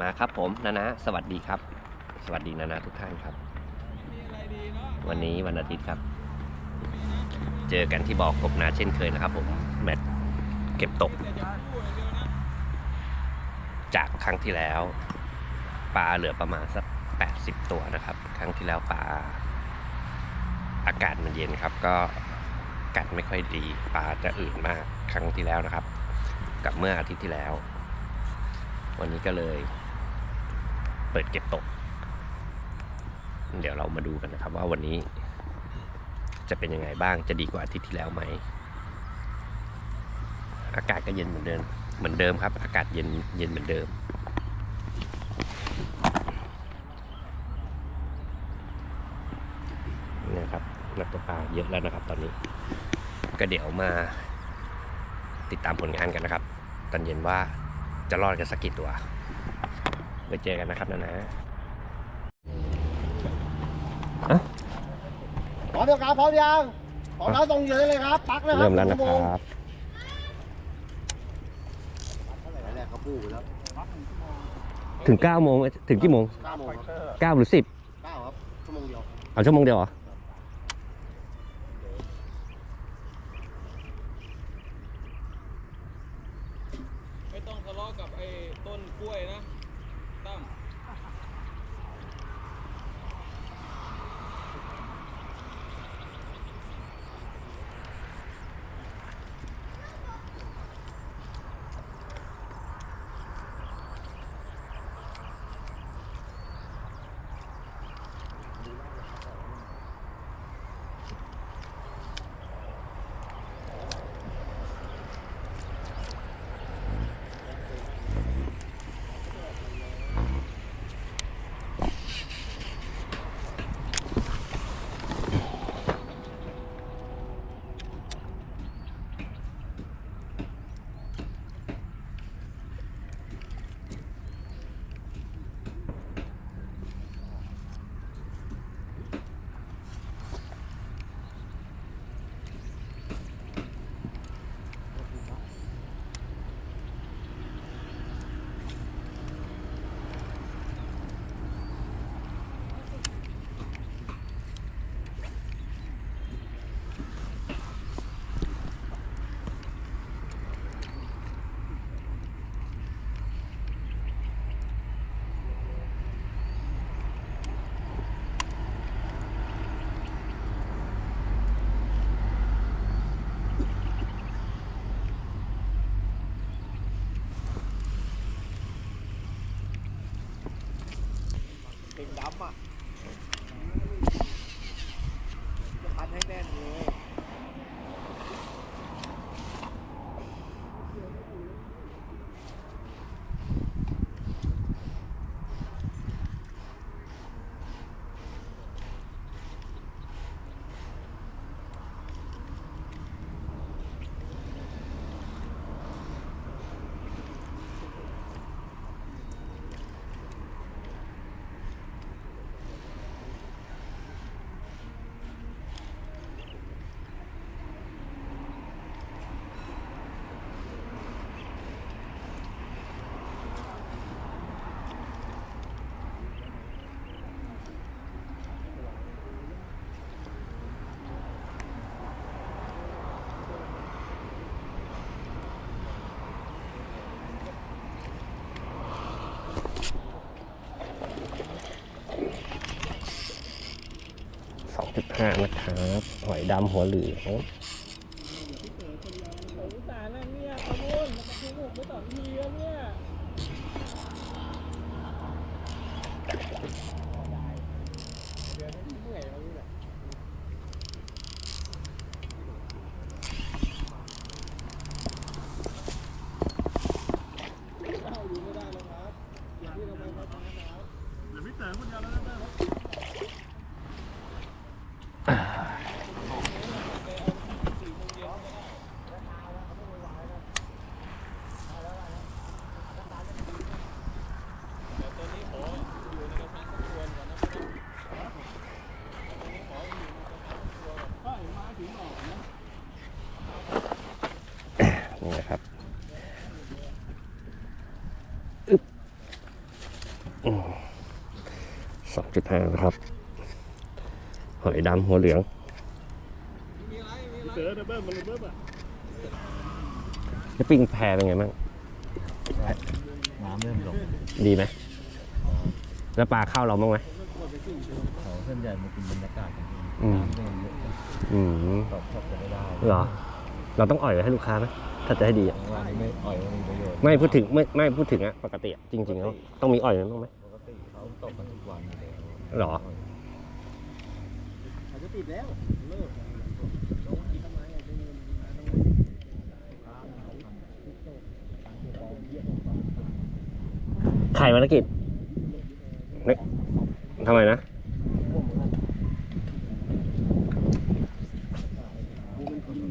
มาครับผมนานะสวัสดีครับ สวัสดีนานะทุกท่านครับ วันนี้วันอาทิตย์ครับ เจอกันที่บอกกบนาเช่นเคยนะครับ ผมแมตช์เก็บตก จากครั้งที่แล้วปลาเหลือประมาณสัก80 ตัวนะครับ ครั้งที่แล้วปลาอากาศมันเย็นครับ ก็กัดไม่ค่อยดีปลาจะอื่นมากครั้งที่แล้วนะครับ กับเมื่ออาทิตย์ที่แล้ว วันนี้ก็เลย เปิดเก็บตก เดี๋ยวเรามาดูกันนะครับว่าวันนี้ จะเป็นยังไงบ้างจะดีกว่าอาทิตย์ที่แล้วไหม อากาศก็เย็นเหมือนเดิมเหมือนเดิมครับ อากาศเย็นเย็นเหมือนเดิมนี่ครับนักตกปลาเยอะแล้วนะครับ ตอนนี้ ก็เดี๋ยวมาติดตามผลงานกันนะครับ ตอนเย็นว่าจะรอดกันสักกี่ตัว ไว้เจอกันนะครับนะนะพร้อมยังครับพร้อมยังพร้อมแล้วส่งเหยื่อได้เลยครับ ปักเลยครับเริ่มแล้วนะคชั่โงรับแรกเขาพูดไปแล้วถึง9โมงถึงกี่โมงเก้าโมงครับ9หรือ10เก้าครับชั่วโมงเดียวเอาชั่วโมงเดียวเหรอ 2.5นะครับหอยดำหัวเหลืองสงสารนะเนี่ยขบุญมันจะถูกไปสองทีแล้วเนี่ยเดี๋ยวนี้เมื่อยแล้วนี่แหละเข้าอยู่ไม่ได้แล้วครับอย่างที่เราไปพัฒนาครับ เดี๋ยวตัวนี้ขออยู่ในกระชังสักตัวก่อนนะครับตัวนี้ขออยู่ในกระชังสักตัวก่อนก็มาถึงออกนะ นี่นะครับอึ๊บ สองจุดห้านะครับ หอยดำหัวเหลืองเสือเดบเบิ้ลมันเบิ้ลอะแล้วปิ้งแพเป็นไงบ้างน้ำเริ่มลงดีไหมแล้วปลาเข้าเราบ้างไหมเขาเส้นใหญ่มากินบรรยากาศกันอืมน้ำก็ยังเยอะอืมตอบชอบจะไม่ได้เหรอ เราต้องอ่อยไว้ให้ลูกค้าไหมถ้าจะให้ดีอะเพราะว่านี่ไม่อ่อยว่ามีประโยชน์ไม่พูดถึงไม่ไม่พูดถึงอะปกติอะจริงๆแล้วต้องมีอ่อยมันบ้างไหมปกติเขาตกกันทุกวันอยู่แล้วเหรอ เขาจะติดแล้วเลิกไข่วันกิจเนี่ยทำไมนะ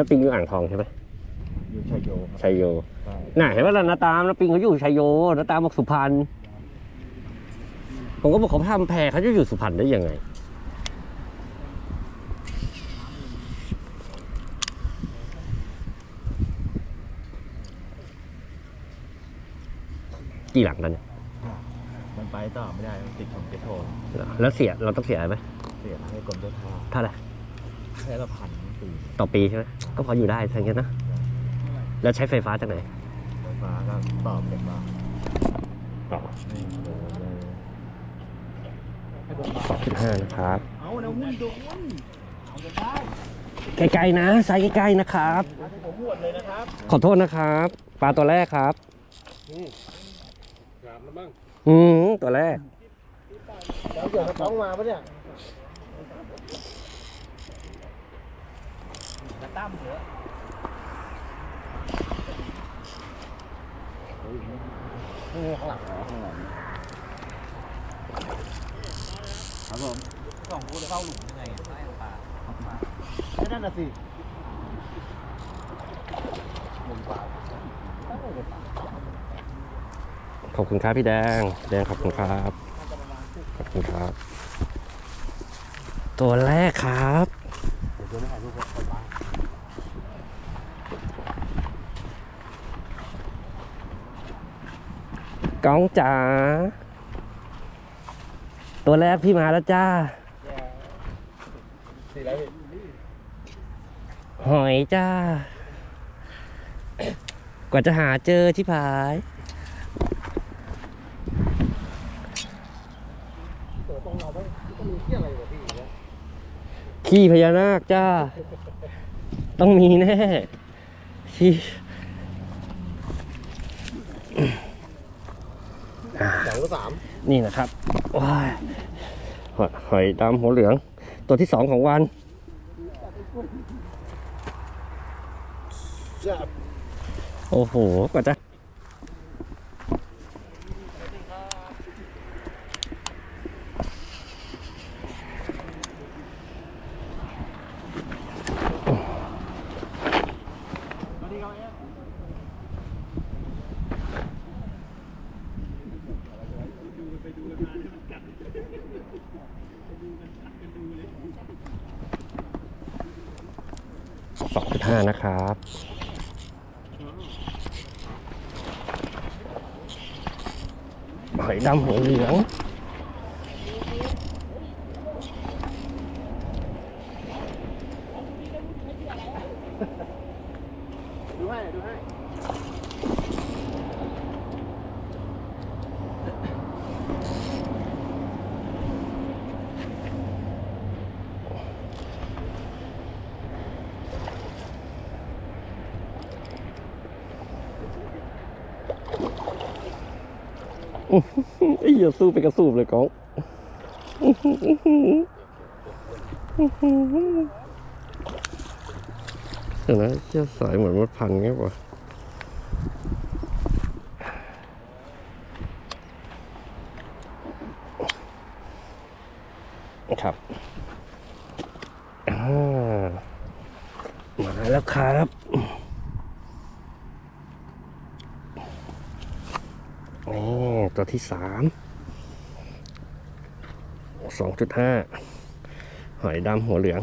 น้าปิงอยู่อ่างทองใช่ไหมอยู่ชัยโยครับชัยโยใช่น่ะเห็นว่าน้าตามน้าปิงเขาอยู่ชัยโยน้าตามบอกสุพรรณผมก็บอกเขาทำแพรเขาจะอยู่สุพรรณได้ยังไง กี่หลังแล้วเนี่ยมันไปต่อไม่ได้มันติดของเจโทนแล้วเสียเราต้องเสียอะไรไหมเสียให้กรมเจ้าท่าเท่าไหร่ แค่ละพันปีต่อปีใช่ไหมก็พออยู่ได้ทั้งนั้นนะ แล้วใช้ไฟฟ้าจากไหน ไฟฟ้าก็ตอบเด็กมาต่อนี่เดี๋ยวเลยสองจุดห้านะครับ เอาแนวหุ้นโดนเอาจะได้ไกลๆนะไซส์ใกล้ๆนะครับเอาที่ผมหวดเลยนะครับขอโทษนะครับ ปลาตัวแรกครับกราบแล้วบ้างอืมตัวแรกเดี๋ยวเดี๋ยวกระต้องมาปะเนี่ยจะ ตั้มเหรอนี่ข้างหลังเหรอข้างหลังครับผมสองคนเข้าหลุมยังไงใต้ปลาไม่นั่นน่ะสิหลุมปลาขอบคุณครับพี่แดง แดงขอบคุณครับ ขอบคุณครับ ตัวแรกครับ เดี๋ยวไม่ถ่ายรูป ก้องจ๋าตัวแรกพี่มาแล้วจ้าหอยจ้า กว่าจะหาเจอที่ผายตัวตรงเราต้องต้องมีเที่ยอะไรกว่าพี่เนี่ยขี้พญานาคจ้า ต้องมีแน่ขี้ สองหรือสามนี่นะครับว้ายหอยหอยดำหัวเหลือง ตัวที่สองของวันจะโอ้โหกว่าจะ สองจุดห้านะครับ หอยดำหัวเหลือง ไอ้เหี้ยสู้ไปกระสูบเลยก้องเดี๋ยวนะเชี่ยสายเหมือนมดพันเงี้ยป่ะครับอ่ามาแล้วครับ นี่ ตัวที่สามสองจุดห้าหอยดำหัวเหลือง